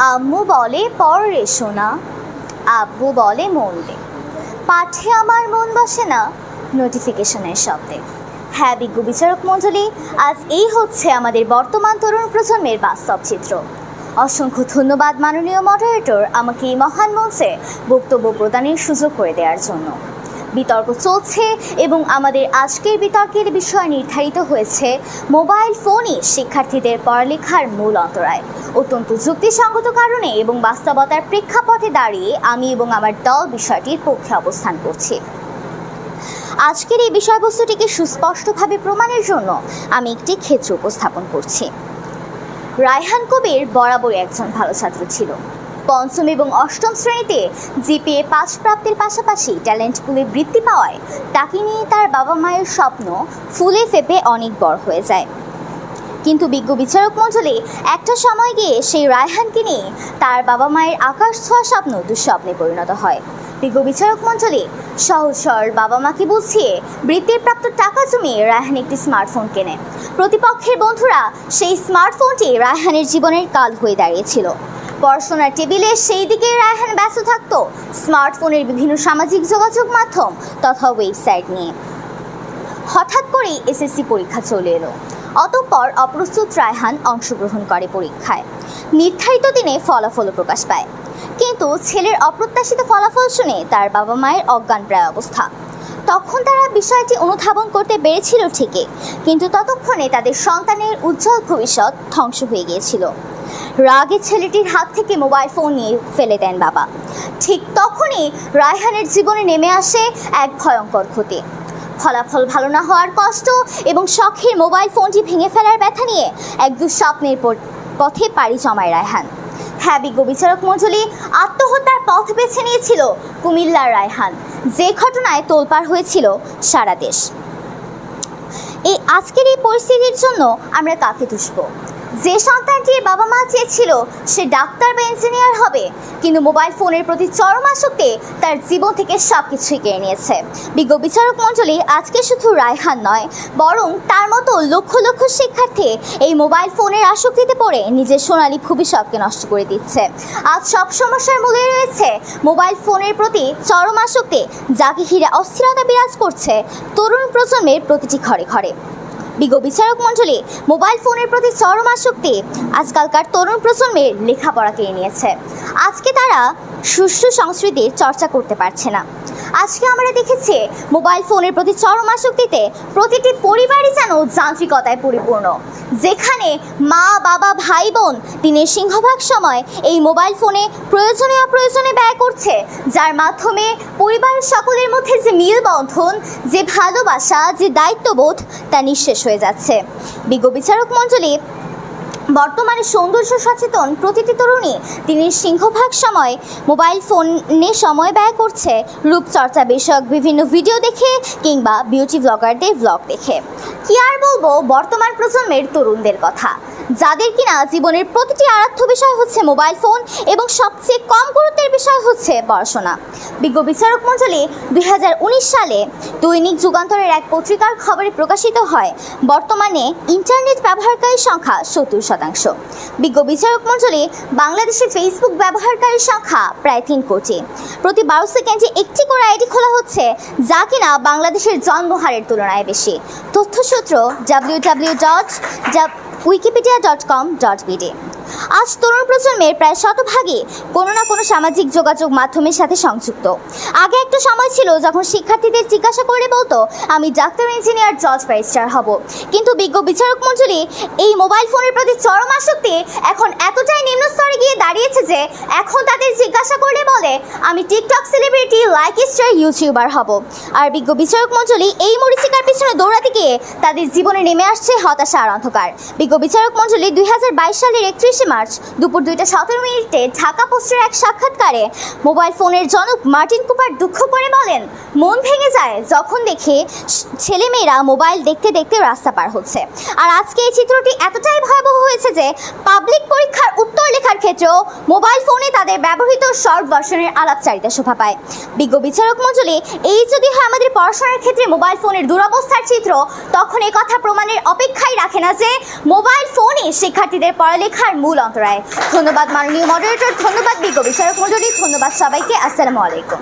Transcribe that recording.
আম্মু বলে, পর রে সোনা। আব্বু বলে মন দে পাঠে আমার মন বসে না নোটিফিকেশনের শব্দে। হ্যাঁ বিজ্ঞ বিচারক মণ্ডলী, আজ এই হচ্ছে আমাদের বর্তমান তরুণ প্রজন্মের বাস্তব চিত্র। অসংখ্য ধন্যবাদ মাননীয় মডারেটর আমাকে এই মহান মঞ্চে বক্তব্য প্রদানের সুযোগ করে দেওয়ার জন্য। বিতর্ক চলছে এবং আমাদের আজকের বিতর্কের বিষয় নির্ধারিত হয়েছে মোবাইল ফোনই শিক্ষার্থীদের পড়ালেখার মূল অন্তরায়। অত্যন্ত যুক্তিসঙ্গত কারণে এবং বাস্তবতার প্রেক্ষাপটে দাঁড়িয়ে আমি এবং আমার দল বিষয়টির পক্ষে অবস্থান করছি। আজকের এই বিষয়বস্তুটিকে সুস্পষ্টভাবে প্রমাণের জন্য আমি একটি ক্ষেত্র উপস্থাপন করছি। রায়হান কবির বরাবরই একজন ভালো ছাত্র ছিল। পঞ্চম এবং অষ্টম শ্রেণীতে জিপিএ পাস প্রাপ্তির পাশাপাশি ট্যালেন্ট পুলে বৃত্তি পাওয়ায় তাকে নিয়ে তার বাবা মায়ের স্বপ্ন ফুলে ফেপে অনেক বড় হয়ে যায়। কিন্তু বিজ্ঞ বিচারক মণ্ডলী একটা সময় গিয়ে সেই রায়হানকে নিয়ে তার বাবা মায়ের আকাশ ছোঁয়া স্বপ্ন দুঃস্বপ্নে পরিণত হয়। বিজ্ঞ বিচারক মণ্ডলী সহজ সরল বাবা মাকে বুঝিয়ে বৃত্তির প্রাপ্ত টাকা জমিয়ে রায়হান একটি স্মার্টফোন কেনে। প্রতিপক্ষের বন্ধুরা সেই স্মার্টফোনটি রায়হানের জীবনের কাল হয়ে দাঁড়িয়েছিল। পড়াশোনার টেবিলে সেই দিকে রায়হান ব্যস্ত থাকত স্মার্টফোনের বিভিন্ন সামাজিক যোগাযোগ মাধ্যম তথা ওয়েবসাইট নিয়ে। হঠাৎ করেই এসএসসি পরীক্ষা চলে এলো। অতঃপর অপ্রস্তুত রায়হান অংশগ্রহণ করে পরীক্ষায়। নির্ধারিত দিনে ফলাফলও প্রকাশ পায়। কিন্তু ছেলের অপ্রত্যাশিত ফলাফল শুনে তার বাবা মায়ের অজ্ঞান প্রায় অবস্থা। তখন তারা বিষয়টি অনুধাবন করতে পেরেছিল ঠিকই, কিন্তু ততক্ষণে তাদের সন্তানের উজ্জ্বল ভবিষ্যৎ ধ্বংস হয়ে গিয়েছিল। রাগে ছেলেটির হাত থেকে মোবাইল ফোন নিয়ে ফেলে দেন বাবা। ঠিক তখনই রায়হানের জীবনে নেমে আসে এক ভয়ঙ্কর ক্ষতি। ফলাফল ভালো না হওয়ার কষ্ট এবং শখের মোবাইল ফোনটি ভেঙে ফেলার ব্যথা নিয়ে এক দুঃস্বপ্নের পথে পাড়ি জমায় রায়হান। হ্যাঁ বিজ্ঞ বিচারক মঞ্জুলি, আত্মহত্যার পথ বেছে নিয়েছিল কুমিল্লার রায়হান। যে ঘটনায় তোলপাড় হয়েছিল সারা দেশ। এই আজকের এই পরিস্থিতির জন্য আমরা কাকে দুষবো? যে সন্তানটির বাবা মা চেয়েছিল, সে ডাক্তার বা ইঞ্জিনিয়ার হবে। কিন্তু মোবাইল ফোনের প্রতি চরম আসক্তি তার জীবন থেকে সব কিছুই কেড়ে নিয়েছে। বিজ্ঞ বিচারক মণ্ডলী আজকে শুধু রায়হান নয়, বরং তার মতো লক্ষ লক্ষ শিক্ষার্থী এই মোবাইল ফোনের আসক্তিতে পড়ে নিজের সোনালী ভবিষ্যৎকে নষ্ট করে দিচ্ছে। আজ সব সমস্যার মূলে রয়েছে মোবাইল ফোনের প্রতি চরম আসক্তি, যাকে ঘিরে অস্থিরতা বিরাজ করছে তরুণ প্রজন্মের প্রতিটি ঘরে ঘরে। বিজ্ঞ বিচারক মণ্ডলী মোবাইল ফোনের প্রতি চরম আসক্তি। আজকালকার তরুণ প্রজন্মের লেখাপড়া কেড়ে নিয়েছে। আজকে তারা সুষ্ঠু সংস্কৃতির চর্চা করতে পারছে না। আজকে আমরা দেখেছি মোবাইল ফোনের প্রতি চরম আসক্তিতে প্রতিটি পরিবারই যেন যান্ত্রিকতায় পরিপূর্ণ। যেখানে মা, বাবা, ভাই, বোন দিনের সিংহভাগ সময় এই মোবাইল ফোনে প্রয়োজনে অপ্রয়োজনে ব্যয় করছে, যার মাধ্যমে পরিবারের সকলের মধ্যে যে মিলবন্ধন, যে ভালোবাসা, যে দায়িত্ববোধ তা নিঃশেষ হয়ে যাচ্ছে। বিজ্ঞ বিচারক মণ্ডলী বর্তমানে সৌন্দর্য সচেতন প্রতিটি তরুণী দিনের সিংহভাগ সময় মোবাইল ফোনে সময় ব্যয় করছে রূপচর্চা বিষয়ক বিভিন্ন ভিডিও দেখে কিংবা বিউটি ব্লগারদের ব্লগ দেখে। কি আর বলব, বর্তমান প্রজন্মের তরুণদের কথা। যাদের কিনা জীবনের প্রতিটি আরাধ্য বিষয় হচ্ছে মোবাইল ফোন এবং সবচেয়ে কম বিষয় হচ্ছে পড়াশোনা। বিজ্ঞ বিচারক মণ্ডলী দুই সালে দৈনিক যুগান্তরের এক পত্রিকার খবরে প্রকাশিত হয়, বর্তমানে ইন্টারনেট ব্যবহারকারীর সংখ্যা সত্তর শতাংশ। বিজ্ঞ বিচারক মণ্ডলী বাংলাদেশে ফেসবুক ব্যবহারকারীর সংখ্যা প্রায় তিন কোটি। প্রতি বারো সেকেন্ডে একটি করে আইডি খোলা হচ্ছে, যা কিনা বাংলাদেশের জন্মহারের তুলনায় বেশি। তথ্যসূত্র W W dot Wikipedia dot com dot BD আজ তরুণ প্রজন্মের প্রায় শতভাগই কোনো না কোনো সামাজিক যোগাযোগ মাধ্যমের সাথে সংযুক্ত। আগে একটা সময় ছিল যখন শিক্ষার্থীদের জিজ্ঞাসা করে বলতো, আমি ডাক্তার, ইঞ্জিনিয়ার, জজ, ব্যারিস্টার হব। কিন্তু বিজ্ঞ বিচারক মণ্ডলী এই মোবাইল ফোনের প্রতি চরম আসক্তি এখন এতটাই নিম্ন স্তরে গিয়ে দাঁড়িয়েছে যে এখন তাদের জিজ্ঞাসা করলে বলে, আমি TikTok celebrity, like star, YouTuber হব। আর বিজ্ঞ বিচারক মণ্ডলী এই মরিচিকার পিছনে দৌড়াতে গিয়ে তাদের জীবনে নেমে আসছে হতাশা আর অন্ধকার। বিজ্ঞ বিচারক মণ্ডলী দুই সালের একত্রিশে ছাব্বিশে মার্চ দুপুর দুইটা সতেরো মিনিটে ঢাকা পোস্টের এক সাক্ষাৎকারে মোবাইল ফোনের জনক মার্টিন কুপার দুঃখ করে বলেন, মন ভেঙে যায় যখন দেখে ছেলেমেয়েরা মোবাইল দেখতে দেখতে রাস্তা পার হচ্ছে। আর আজকে এই চিত্রটি এতটাই ভয়াবহ হয়েছে যে পাবলিক পরীক্ষার উত্তর লেখার ক্ষেত্রেও মোবাইল ফোনে তাদের ব্যবহৃত শর্ট ভার্সনের আলাপচারিতা শোভা পায়। বিজ্ঞ বিচারক মজুলি এই যদি হয় আমাদের পড়াশোনার ক্ষেত্রে মোবাইল ফোনের দুরবস্থার চিত্র, তখন কথা প্রমাণের অপেক্ষাই রাখে না যে মোবাইল ফোনে শিক্ষার্থীদের পড়ালেখার মূল অন্তরায়। ধন্যবাদ মাননীয় মডারেটর ধন্যবাদ বিজ্ঞ বিচারক মজুরি ধন্যবাদ সবাইকে আসসালামু আলাইকুম।